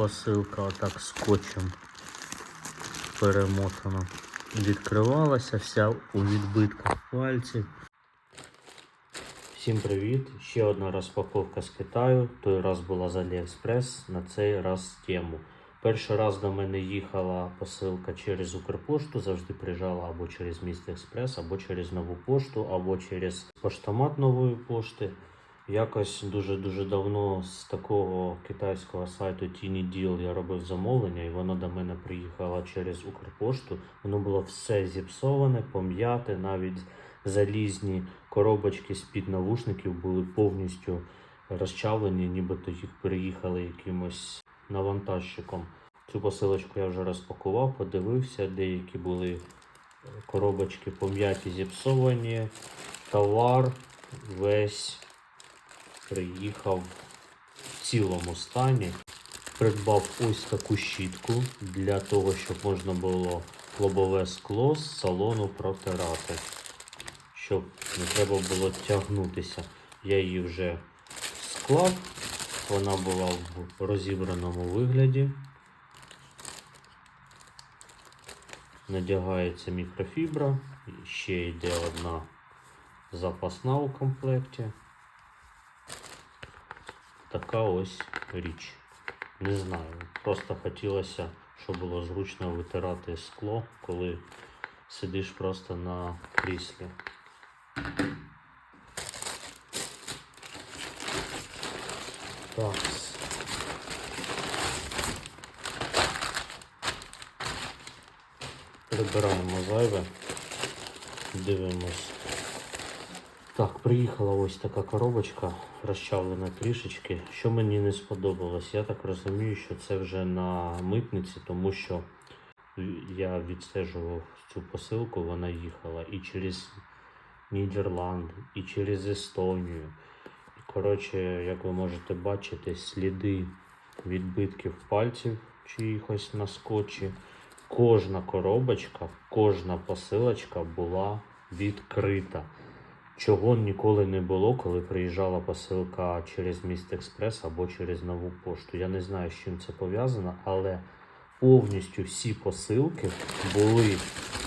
посилка отак скотчем перемотана. Відкривалася вся у відбитках пальців. Всім привіт! Ще одна розпаковка з Китаю. Той раз була з Aliexpress, на цей раз тему. Перший раз до мене їхала посилка через Укрпошту, завжди приїжджала або через міст Експрес, або через нову пошту, або через поштомат нової пошти. Якось дуже-дуже давно з такого китайського сайту Tiny Deal я робив замовлення, і воно до мене приїхало через Укрпошту. Воно було все зіпсоване, пом'яте, навіть залізні коробочки з-під навушників були повністю розчавлені, нібито їх переїхали якимось навантажчиком. Цю посилочку я вже розпакував, подивився, деякі були е, коробочки пом'яті, зіпсовані. Товар весь приїхав в цілому стані. Придбав ось таку щітку для того, щоб можна було лобове скло з салону протирати. Щоб не треба було тягнутися. Я її вже склав. Вона була в розібраному вигляді. Надягається мікрофібра. Ще йде одна запасна у комплекті. Така ось річ. Не знаю. Просто хотілося, щоб було зручно витирати скло, коли сидиш просто на кріслі. Так. Прибираємо зайве. Дивимось. Так, приїхала ось така коробочка, розчавлена трішечки. Що мені не сподобалось, я так розумію, що це вже на митниці, тому що я відстежував цю посилку, вона їхала і через Нідерланди, і через Естонію. Коротше, як ви можете бачити, сліди відбитків пальців чиїхось на скотчі. Кожна коробочка, кожна посилочка була відкрита. Чого ніколи не було, коли приїжджала посилка через міст Експрес або через нову пошту. Я не знаю, з чим це пов'язано, але повністю всі посилки були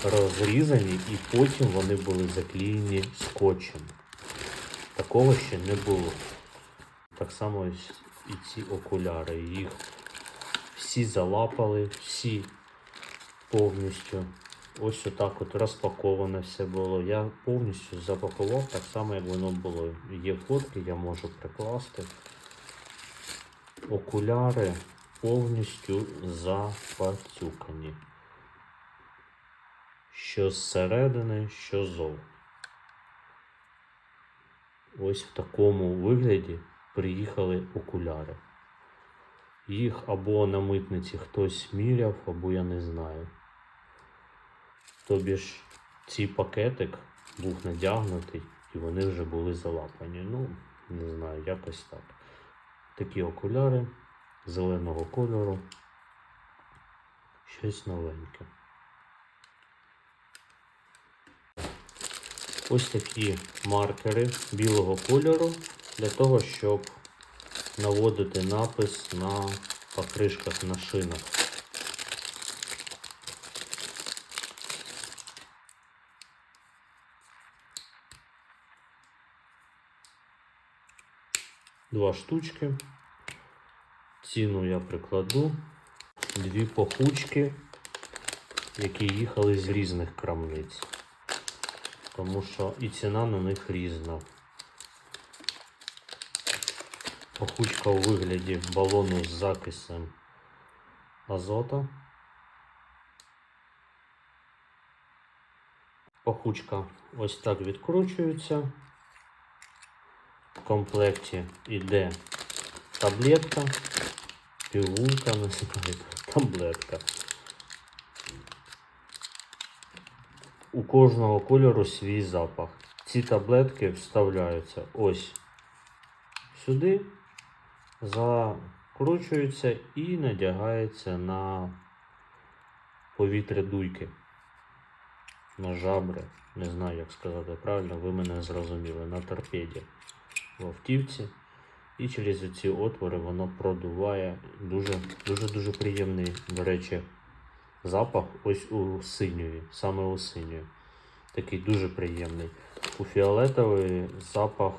розрізані і потім вони були заклеєні скотчем. Такого ще не було. Так само і ці окуляри. Їх всі залапали, всі повністю. Ось отак от розпаковане все було. Я повністю запакував так само, як воно було. Є фотки, я можу прикласти. Окуляри повністю запацюкані. Що зсередини, що зов. Ось в такому вигляді приїхали окуляри. Їх або на митниці хтось міряв, або я не знаю. Тобі ж цей пакетик був надягнутий і вони вже були залапані. Ну, не знаю, якось так. Такі окуляри зеленого кольору. Щось новеньке. Ось такі маркери білого кольору для того, щоб наводити напис на покришках на шинах. Два штучки. Ціну я прикладу. Дві пахучки, які їхали з різних крамниць. Тому що і ціна на них різна. Пахучка у вигляді балону з закисом азота. Пахучка ось так відкручується. Комплекті йде таблетка, пігулка, таблетка. У кожного кольору свій запах. Ці таблетки вставляються ось сюди, закручуються і надягаються на повітря дуйки. На жабри. Не знаю, як сказати правильно, ви мене зрозуміли. На торпеді в автівці. І через ці отвори воно продуває дуже дуже дуже приємний, до речі, запах ось у синьої, саме у синьої. Такий дуже приємний. У фіолетової запах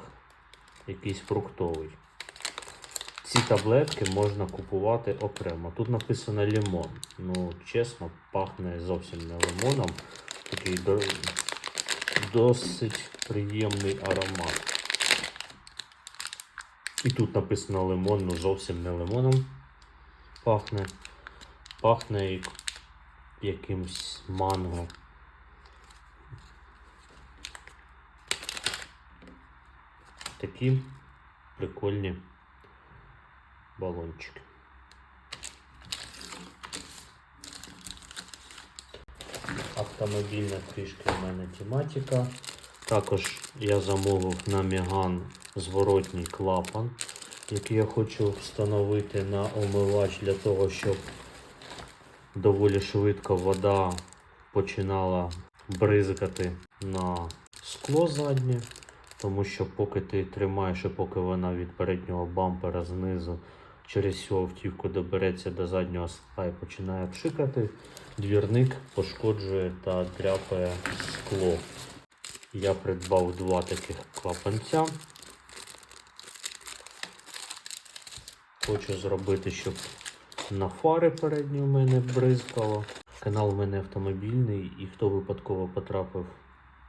якийсь фруктовий. Ці таблетки можна купувати окремо. Тут написано лимон. Ну, чесно, пахне зовсім не лимоном. Такий до- досить приємний аромат. І тут написано лимон, ну зовсім не лимоном пахне. Пахне як- якимсь манго. Такі прикольні балончики. Автомобільна трішки в мене тематика. Також я замовив на Меган зворотній клапан, який я хочу встановити на омивач для того, щоб доволі швидко вода починала бризкати на скло заднє. Тому що поки ти тримаєш і поки вона від переднього бампера знизу через всю автівку добереться до заднього скла і починає пшикати, двірник пошкоджує та дряпає скло. Я придбав два таких клапанця. Хочу зробити, щоб на фари передні у мене бризкало. Канал у мене автомобільний, і хто випадково потрапив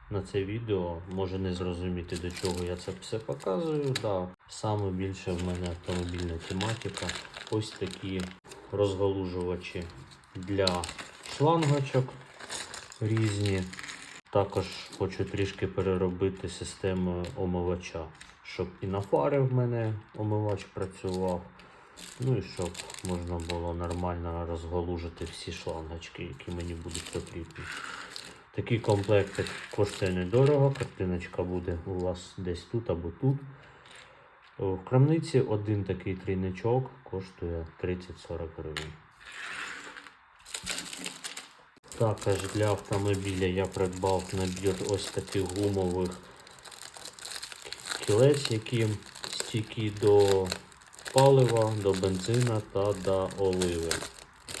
на це відео, може не зрозуміти, до чого я це все показую. Да, саме більше в мене автомобільна тематика. Ось такі розгалужувачі для шлангочок різні. Також хочу трішки переробити систему омивача, щоб і на фари в мене омивач працював. Ну і щоб можна було нормально розгалужити всі шлангочки, які мені будуть потрібні. Такий комплектик коштує недорого, картиночка буде у вас десь тут або тут. В крамниці один такий трійничок коштує 30-40 гривень. Також для автомобіля я придбав набір ось таких гумових кілець, які стійкі до палива, до бензина та до оливи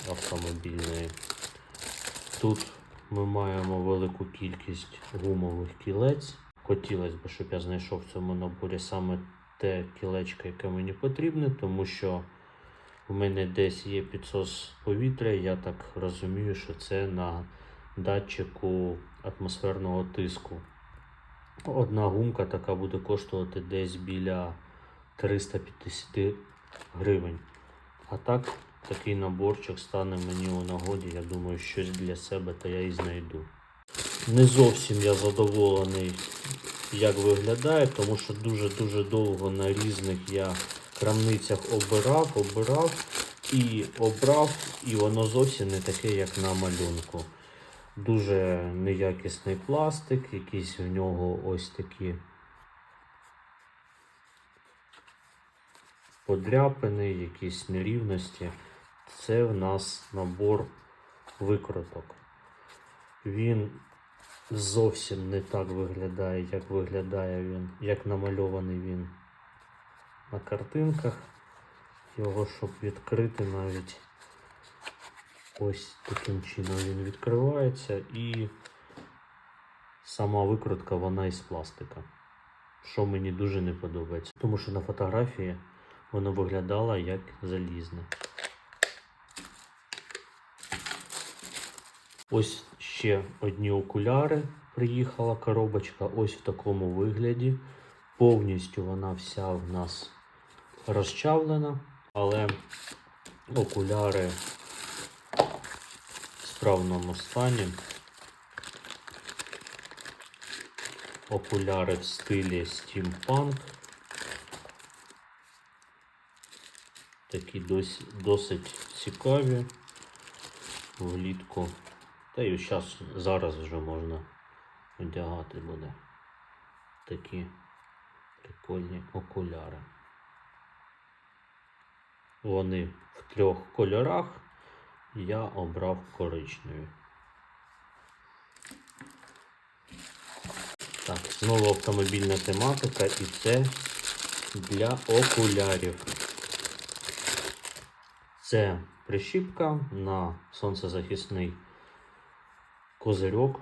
автомобільної. Тут ми маємо велику кількість гумових кілець. Хотілося б, щоб я знайшов в цьому наборі саме те кілечко, яке мені потрібне, тому що у мене десь є підсос повітря. Я так розумію, що це на датчику атмосферного тиску. Одна гумка така буде коштувати десь біля 350 гривень. А так, такий наборчик стане мені у нагоді. Я думаю, щось для себе та я і знайду. Не зовсім я задоволений, як виглядає, тому що дуже-дуже довго на різних я крамницях обирав, обирав і обрав, і воно зовсім не таке, як на малюнку. Дуже неякісний пластик, якісь в нього ось такі подряпини, якісь нерівності. Це в нас набор викруток. Він зовсім не так виглядає, як виглядає він, як намальований він на картинках. Його, щоб відкрити навіть ось таким чином він відкривається і сама викрутка вона із пластика. Що мені дуже не подобається. Тому що на фотографії воно виглядало як залізне. Ось ще одні окуляри. Приїхала коробочка ось в такому вигляді. Повністю вона вся в нас розчавлена, але окуляри в справному стані. Окуляри в стилі стімпанк. Такі досі, досить цікаві влітку. Та й зараз, зараз вже можна одягати буде такі прикольні окуляри. Вони в трьох кольорах. Я обрав коричневі. Так, знову автомобільна тематика, і це для окулярів. Це прищіпка на сонцезахисний козирьок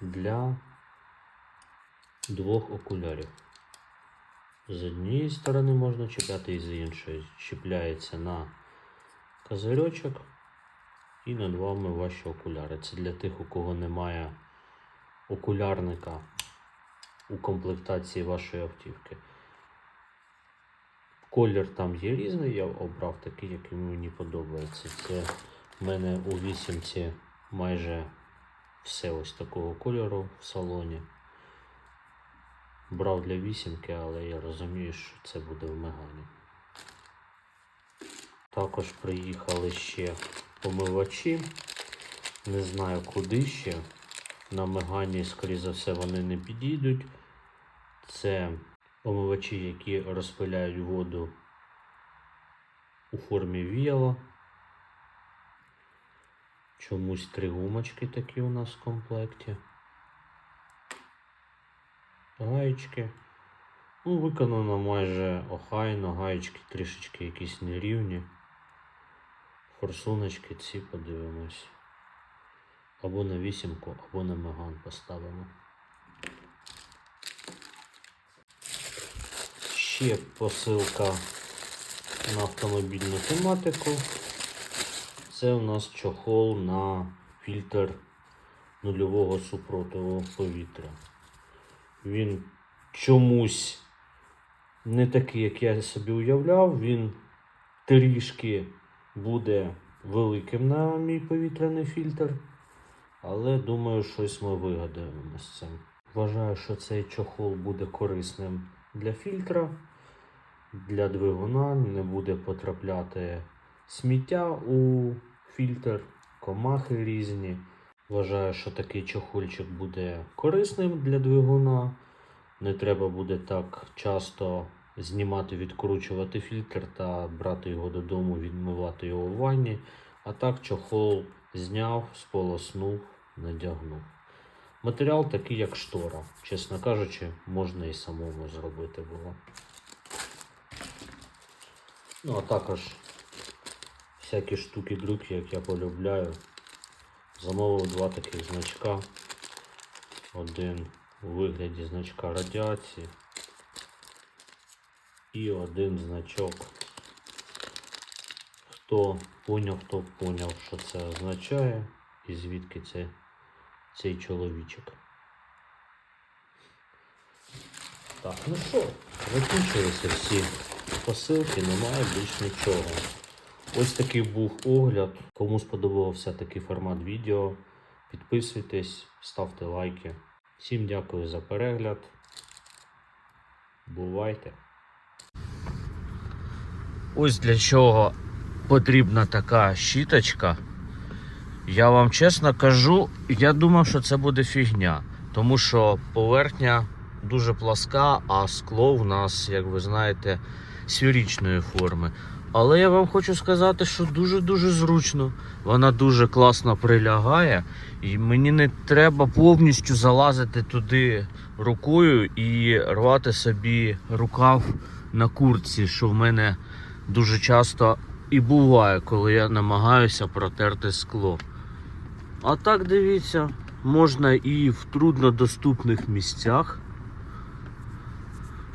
для двох окулярів. З однієї сторони можна чіпляти і з іншої. Чіпляється на козирьочок і над вами ваші окуляри. Це для тих, у кого немає окулярника у комплектації вашої автівки. Колір там є різний, я обрав такий, який мені подобається. Це в мене у вісімці майже все ось такого кольору в салоні. Брав для вісімки, але я розумію, що це буде в Мегані. Також приїхали ще помивачі. Не знаю куди ще. На Мегані, скоріше за все, вони не підійдуть. Це помивачі, які розпиляють воду у формі віяла. Чомусь три гумочки такі у нас в комплекті. Гаєчки. Ну, виконано майже охайно, гаєчки трішечки якісь нерівні. Форсуночки ці подивимось. Або на вісімку, або на меган поставимо. Ще посилка на автомобільну тематику. Це у нас чохол на фільтр нульового супротиву повітря. Він чомусь не такий, як я собі уявляв. Він трішки буде великим на мій повітряний фільтр. Але думаю, щось ми вигадаємо з цим. Вважаю, що цей чохол буде корисним для фільтра, для двигуна, не буде потрапляти сміття у фільтр, комахи різні. Вважаю, що такий чохольчик буде корисним для двигуна. Не треба буде так часто знімати, відкручувати фільтр та брати його додому, відмивати його в ванні. А так чохол зняв, сполоснув, надягнув. Матеріал такий, як штора. Чесно кажучи, можна і самому зробити було. Ну, а також всякі штуки-дрюки, як я полюбляю. Замовив два таких значка. Один у вигляді значка радіації. І один значок. Хто поняв, хто поняв, що це означає і звідки це цей чоловічок. Так, ну що, закінчилися всі посилки, немає більш нічого. Ось такий був огляд. Кому сподобався такий формат відео, підписуйтесь, ставте лайки. Всім дякую за перегляд. Бувайте! Ось для чого потрібна така щіточка. Я вам чесно кажу, я думав, що це буде фігня, тому що поверхня дуже пласка, а скло в нас, як ви знаєте, сферичної форми. Але я вам хочу сказати, що дуже-дуже зручно. Вона дуже класно прилягає, і мені не треба повністю залазити туди рукою і рвати собі рукав на куртці, що в мене дуже часто і буває, коли я намагаюся протерти скло. А так дивіться, можна і в труднодоступних місцях.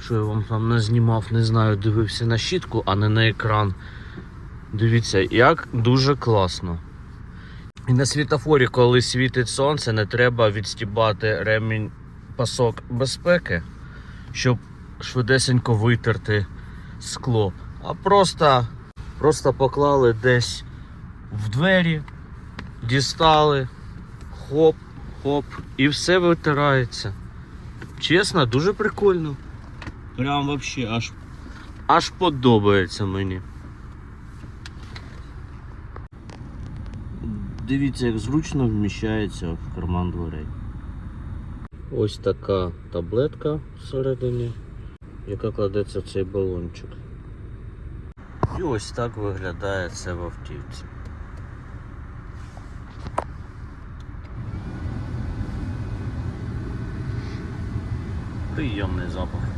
Що я вам там не знімав, не знаю, дивився на щітку, а не на екран. Дивіться, як дуже класно. І на світофорі, коли світить сонце, не треба відстібати ремінь пасок безпеки, щоб швидесенько витерти скло. А просто, просто поклали десь в двері, дістали, хоп, хоп, і все витирається. Чесно, дуже прикольно. Прям вообще аж, аж подобається мені. Дивіться, як зручно вміщається в карман дверей. Ось така таблетка всередині, яка кладеться в цей балончик. І ось так виглядає це в автівці. Приємний запах.